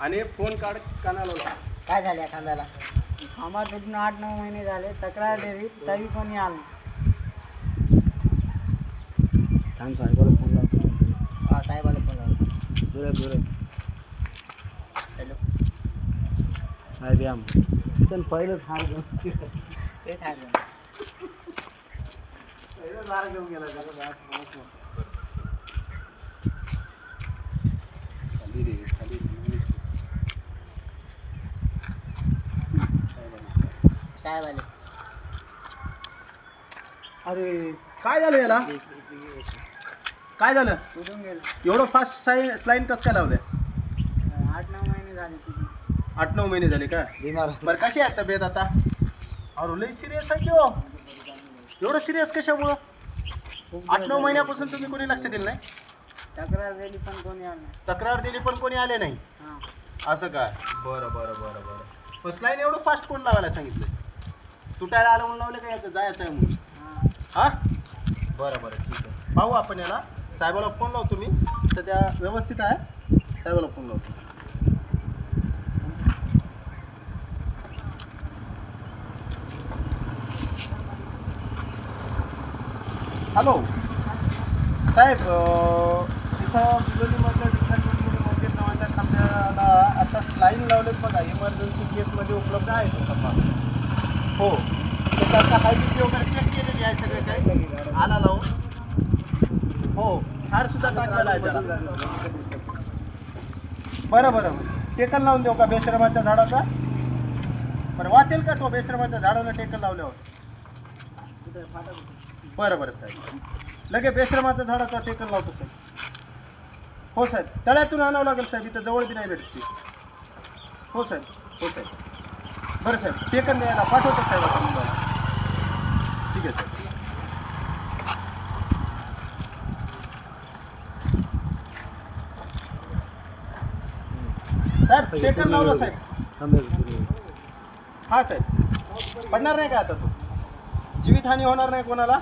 आणि फोन काढ कानाला लाव. काय झाले या खांब्याला? खांबा तुटून आठ नऊ महिने झाले. तक्रार दिली तरी कोणी आलं नाही. सांग साहेबाला फोन लावतो हा साहेबाला फोन लावला. जोरात जोरात. हॅलो. साहेब या पण पहिलंच हार घेऊन ते ठाकरे खाली साहेब आले. अरे काय झालं याला? काय झालं? तुटून गेलं? एवढं फास्ट साई स्लाईन कसं काय लावलंय? आठ नऊ महिने झाले आठ नऊ महिने झाले का? बिमार बरं कशी आहे तब्येत आता? अरे लई सिरियस आहे की हो. एवढं सिरियस कशामुळं? खूप आठ नऊ. महिन्यापासून तुम्ही कोणी लक्ष दिलं नाही? तक्रार दिली पण कोणी आलं नाही. तक्रार दिली पण कोणी आले नाही? हां. असं काय बरं बरं बरं बरं. स्लाईन एवढं फास्ट कोण लावायला सांगितलं तुटायला आलं म्हणून लावलं का याचं? जायचं आहे म्हणून. हां? हा बरं बरं ठीक आहे. पाहू आपण याला. साहेबाला फोन लावतो मी. सध्या व्यवस्थित आहे. साहेबाला फोन लावतो. हॅलो. साहेब तिथं इथं बिलोलीमधलं विठ्ठल मंदिर नावाच्या खांब्याला आता लाईन लावलेत बघा. इमर्जन्सी केसमध्ये उपलब्ध आहे तो खांबा हो. त्याचा हाय बी पी वगैरे चेक केलेली आहे सगळे काही. आला लावून. हो हार सुद्धा टाकलेला आहे त्याला. बरं बरं टेकन लावून देऊ का बेश्रमाच्या झाडाचा? बरं वाचेल का तो बेश्रमाच्या झाडानं टेकन लावल्यावर? बरं बरं साहेब. लगे बेश्रमाच्या झाडाचा टेकन लावतो साहेब. हो साहेब. तळ्यातून आणावं लागेल साहेब. इथं जवळ बी नाही भेटते हो साहेब. हो साहेब. बरं साहेब टेकन द्यायला पाठवतो साहेब आता मुलाला. ठीक आहे साहेब. साहेब टेकन लावलं साहेब. हा साहेब. पडणार नाही का आता तो? जीवितहानी होणार नाही कोणाला?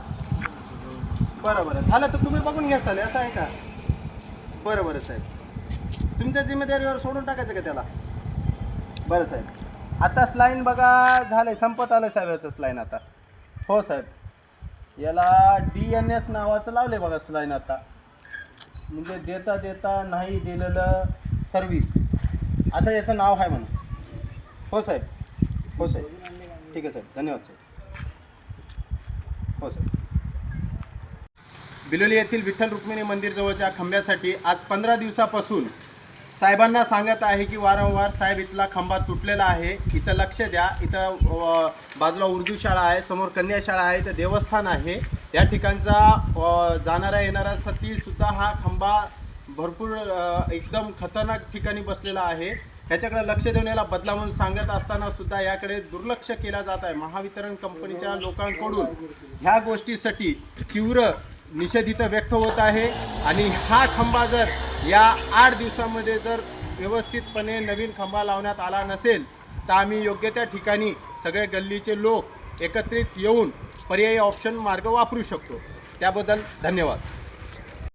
बरं बरं. झालं तर तुम्ही बघून घ्या चालेल असं आहे का? बरं बरं साहेब. तुमच्या जिम्मेदारीवर सोडून टाकायचं का त्याला? बरं साहेब. आता स्लाईन बघा झालं आहे संपत आलं साहेब याचं स्लाईन आता. हो साहेब. याला डी एन एस नावाचं लावलं बघा स्लाईन आता. म्हणजे देता देता नाही दिलेलं सर्व्हिस असं याचं नाव आहे म्हणून. हो साहेब. हो साहेब. ठीक आहे साहेब. धन्यवाद साहेब. हो साहेब. बिलोली येथील विठ्ठल रुक्मिणी मंदिरजवळच्या खांब्यासाठी आज पंधरा दिवसापासून साहेबांना सांगत आहे की वारंवार साहेब इथला खांबा तुटलेला आहे. इथं लक्ष द्या. इथं बाजूला उर्दू शाळा आहे समोर कन्या शाळा आहे इथं देवस्थान आहे. या ठिकाणचा जाणाऱ्या जाणारा येणाऱ्यासाठी सुद्धा हा खंबा भरपूर एकदम खतरनाक ठिकाणी बसलेला आहे. ह्याच्याकडे लक्ष देऊन याला बदला म्हणून सांगत असताना सुद्धा याकडे दुर्लक्ष केला जात आहे. महावितरण कंपनीच्या लोकांकडून ह्या गोष्टीसाठी तीव्र निषेध इथं व्यक्त होत आहे. आणि हा खंबा जर या आठ दिवसामध्ये जर व्यवस्थितपणे नवीन खंबा लावण्यात आला नसेल तर आम्ही योग्य त्या ठिकाणी सगळे गल्लीचे लोक एकत्रित येऊन पर्यायी ऑप्शन मार्ग वापरू शकतो. त्याबद्दल धन्यवाद.